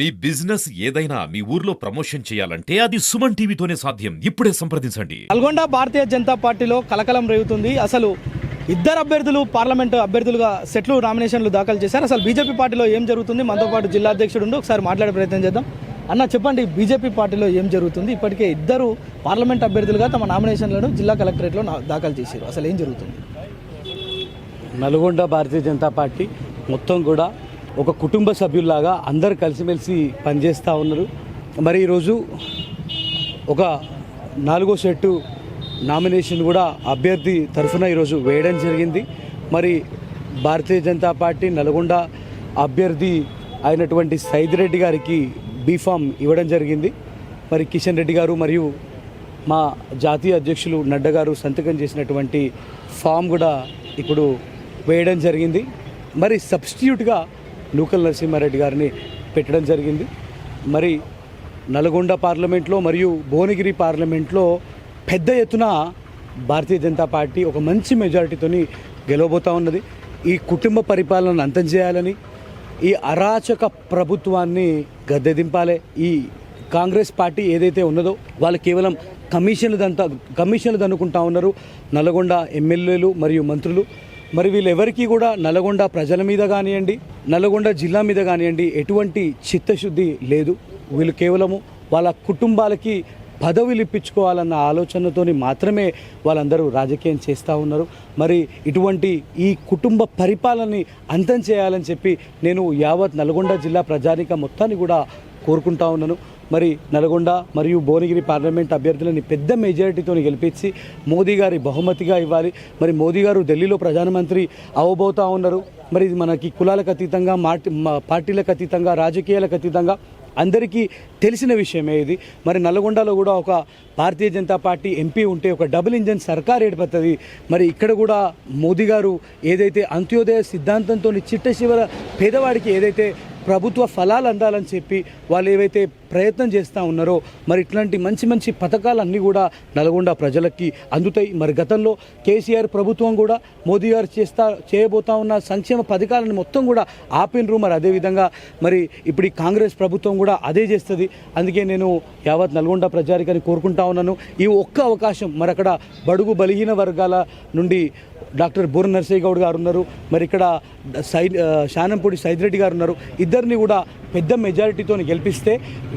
మీ business ఏదైనా మీ ఊర్లో promotion చేయాలంటే అది సుమన్ టీవీతోనే సాధ్యం. ఇప్పుడే సంప్రదించండి. నల్గొండ భారతీయ జనతా పార్టీలో కలకలం రేగుతుంది. అసలు ఇద్దరు అభ్యర్థులు పార్లమెంటు అభ్యర్థులుగా సెట్లు నామినేషన్లు దాఖలు చేశారు. అసలు బీజేపీ పార్టీలో ఏం జరుగుతుంది? మనతో పాటు జిల్లా అధ్యక్షుడు ఉండి. ఒకసారి మాట్లాడే ప్రయత్నం చేద్దాం. అన్న చెప్పండి బీజేపీ పార్టీలో ఏం జరుగుతుంది? ఇప్పటికే ఇద్దరు పార్లమెంట్ అభ్యర్థులుగా తమ నామినేషన్లను జిల్లా కలెక్టరేట్లో నా- దాఖలు చేశారు. అసలు ఏం జరుగుతుంది? నల్గొండ భారతీయ జనతా పార్టీ మొత్తం కూడా ఒక కుటుంబ సభ్యుల్లాగా అందరు కలిసిమెలిసి పనిచేస్తూ ఉన్నారు. మరి ఈరోజు ఒక నాలుగో సెట్టు నామినేషన్ కూడా అభ్యర్థి తరఫున ఈరోజు వేయడం జరిగింది. మరి భారతీయ జనతా పార్టీ నల్గొండ అభ్యర్థి అయినటువంటి సైద్ రెడ్డి గారికి బీఫామ్ ఇవ్వడం జరిగింది. మరి కిషన్ రెడ్డి గారు మరియు మా జాతీయ అధ్యక్షులు నడ్డ గారు సంతకం చేసినటువంటి ఫామ్ కూడా ఇప్పుడు వేయడం జరిగింది. మరి సబ్స్టిట్యూట్గా నూకల్ నరసింహారెడ్డి గారిని పెట్టడం జరిగింది. మరి నల్గొండ పార్లమెంట్లో మరియు భువనగిరి పార్లమెంట్లో పెద్ద ఎత్తున భారతీయ జనతా పార్టీ ఒక మంచి మెజారిటీతోని గెలవబోతా ఉన్నది. ఈ కుటుంబ పరిపాలనను అంతం చేయాలని ఈ అరాచక ప్రభుత్వాన్ని గద్దె దింపాలి. ఈ కాంగ్రెస్ పార్టీ ఏదైతే ఉన్నదో వాళ్ళు కేవలం కమిషన్లు దంతా కమిషన్లు దన్నుకుంటా ఉన్నారు. నల్గొండ ఎమ్మెల్యేలు మరియు మంత్రులు మరి వీళ్ళెవరికీ కూడా నల్గొండ ప్రజల మీద కానివ్వండి నల్గొండ జిల్లా మీద కానివ్వండి ఎటువంటి చిత్తశుద్ధి లేదు. వీళ్ళు కేవలము వాళ్ళ కుటుంబాలకి పదవులు ఇప్పించుకోవాలన్న ఆలోచనతోని మాత్రమే వాళ్ళందరూ రాజకీయం చేస్తూ ఉన్నారు. మరి ఇటువంటి ఈ కుటుంబ పరిపాలనని అంతం చేయాలని చెప్పి నేను యావత్ నల్గొండ జిల్లా ప్రజానిక మొత్తాన్ని కూడా కోరుకుంటా ఉన్నాను. మరి నల్గొండ మరియు భువనగిరి పార్లమెంట్ అభ్యర్థులని పెద్ద మెజారిటీతో గెలిపించి మోదీ గారి బహుమతిగా ఇవ్వాలి. మరి మోదీ గారు ఢిల్లీలో ప్రధానమంత్రి అవబోతా ఉన్నారు. మరి మనకి కులాలకు అతీతంగా మాటి మా- పార్టీలకు అతీతంగా రాజకీయాలకు అతీతంగా అందరికీ తెలిసిన విషయమే ఇది. మరి నల్గొండలో కూడా ఒక భారతీయ జనతా పార్టీ ఎంపీ ఉంటే ఒక డబుల్ ఇంజన్ సర్కార్ ఏర్పడుతుంది. మరి ఇక్కడ కూడా మోదీ గారు ఏదైతే అంత్యోదయ సిద్ధాంతంతో చిట్ట పేదవాడికి ఏదైతే ప్రభుత్వ ఫలాలు అందాలని చెప్పి వాళ్ళు ఏవైతే ప్రయత్నం చేస్తూ ఉన్నారో మరి ఇట్లాంటి మంచి మంచి పథకాలన్నీ కూడా నల్గొండ ప్రజలకి అందుతాయి. మరి గతంలో కేసీఆర్ ప్రభుత్వం కూడా మోదీ గారు చేస్తా చేయబోతా ఉన్న సంక్షేమ పథకాలను మొత్తం కూడా ఆపినరు. మరి అదేవిధంగా మరి ఇప్పుడు ఈ కాంగ్రెస్ ప్రభుత్వం కూడా అదే చేస్తుంది. అందుకే నేను యావత్ నల్గొండ ప్రజారికని కోరుకుంటా ఉన్నాను. ఈ ఒక్క అవకాశం మరి అక్కడ బడుగు బలహీన వర్గాల నుండి డాక్టర్ బూర నర్సయ్య గౌడ్ గారు ఉన్నారు. మరి ఇక్కడ సై శానంపూడి సైదిరెడ్డి గారు ఉన్నారు. ఇద్దరిని కూడా పెద్ద మెజారిటీతో గెలిపిస్తే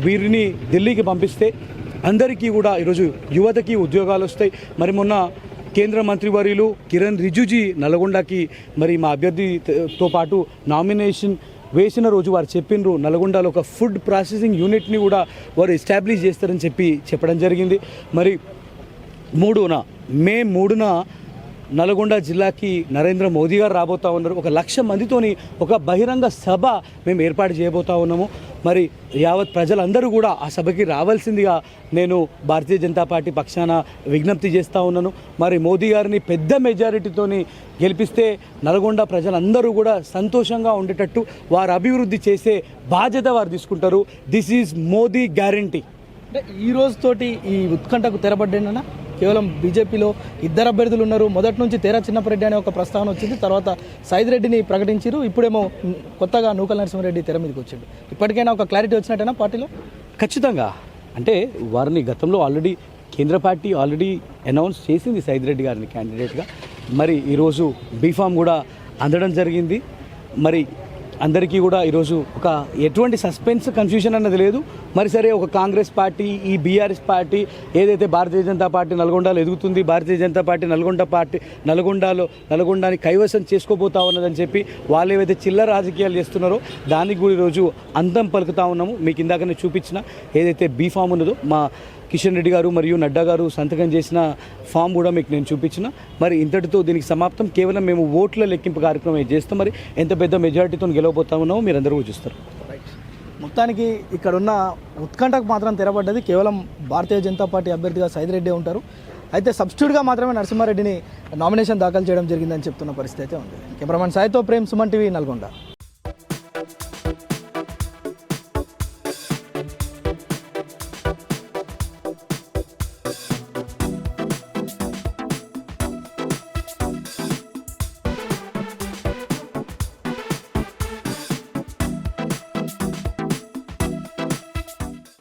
వీరిని ఢిల్లీకి పంపిస్తే అందరికీ కూడా ఈరోజు యువతకి ఉద్యోగాలు వస్తాయి. మరి మొన్న కేంద్ర మంత్రివర్యులు కిరణ్ రిజుజీ నల్గొండకి మరి మా అభ్యర్థితో పాటు నామినేషన్ వేసిన రోజు వారు చెప్పిండ్రు నల్గొండలో ఒక ఫుడ్ ప్రాసెసింగ్ యూనిట్ని కూడా వారు ఎస్టాబ్లిష్ చేస్తారని చెప్పి చెప్పడం జరిగింది. మరి మూడున మే మూడున నల్గొండ జిల్లాకి నరేంద్ర మోదీ గారు రాబోతా ఉన్నారు. ఒక లక్ష మందితోని ఒక బహిరంగ సభ మేము ఏర్పాటు చేయబోతా ఉన్నాము. మరి యావత్ ప్రజలందరూ కూడా ఆ సభకి రావాల్సిందిగా నేను భారతీయ జనతా పార్టీ పక్షాన విజ్ఞప్తి చేస్తూ ఉన్నాను. మరి మోదీ గారిని పెద్ద మెజారిటీతోని గెలిపిస్తే నల్గొండ ప్రజలందరూ కూడా సంతోషంగా ఉండేటట్టు వారు అభివృద్ధి చేసే బాధ్యత వారు తీసుకుంటారు. దిస్ ఈజ్ మోదీ గ్యారంటీ అంటే ఈ రోజుతోటి ఈ ఉత్కంఠకు తెరపడ్డానా కేవలం బీజేపీలో ఇద్దరు అభ్యర్థులు ఉన్నారు. మొదటి నుంచి తేరా చిన్నపరెడ్డి అనే ఒక ప్రస్తావన వచ్చింది. తర్వాత సైద్ రెడ్డిని ప్రకటించారు. ఇప్పుడేమో కొత్తగా నూకల నరసింహారెడ్డి తెర మీదకి వచ్చిండు. ఇప్పటికైనా ఒక క్లారిటీ వచ్చినట్టేనా పార్టీలో? ఖచ్చితంగా. అంటే వారిని గతంలో ఆల్రెడీ కేంద్ర పార్టీ ఆల్రెడీ అనౌన్స్ చేసింది సైద్ రెడ్డి గారిని క్యాండిడేట్గా మరి ఈరోజు బీఫామ్ కూడా అందడం జరిగింది. మరి అందరికీ కూడా ఈరోజు ఒక ఎటువంటి సస్పెన్స్ కన్ఫ్యూజన్ అన్నది లేదు. మరి సరే ఒక కాంగ్రెస్ పార్టీ ఈ బీఆర్ఎస్ పార్టీ ఏదైతే భారతీయ జనతా పార్టీ నల్గొండలో ఎదుగుతుంది భారతీయ జనతా పార్టీ నల్గొండ పార్టీ నల్గొండలో నల్గొండని కైవసం చేసుకోబోతా ఉన్నదని చెప్పి వాళ్ళు ఏవైతే చిల్లర రాజకీయాలు చేస్తున్నారో దానికి కూడా ఈరోజు అందం పలుకుతా ఉన్నాము. మీకు ఇందాకనే చూపించిన ఏదైతే బీఫామ్ ఉన్నదో మా కిషన్ రెడ్డి గారు మరియు నడ్డా గారు సంతకం చేసిన ఫామ్ కూడా మీకు నేను చూపించిన. మరి ఇంతటితో దీనికి సమాప్తం. కేవలం మేము ఓట్ల లెక్కింపు కార్యక్రమం చేస్తాం. మరి ఎంత పెద్ద మెజారిటీతో గెలవబోతా ఉన్నామో మీరు అందరూ చూస్తారు. మొత్తానికి ఇక్కడ ఉన్న ఉత్కంఠకు మాత్రం తెరబడ్డది కేవలం భారతీయ జనతా పార్టీ అభ్యర్థిగా సైదిరెడ్డి ఉంటారు. అయితే సబ్స్టిట్యూట్గా మాత్రమే నరసింహారెడ్డిని నామినేషన్ దాఖలు చేయడం జరిగిందని చెప్తున్న పరిస్థితి అయితే ఉంది. కెమెరామెన్ సాయితో ప్రేమ్ సుమన్ టీవీ నల్గొండ.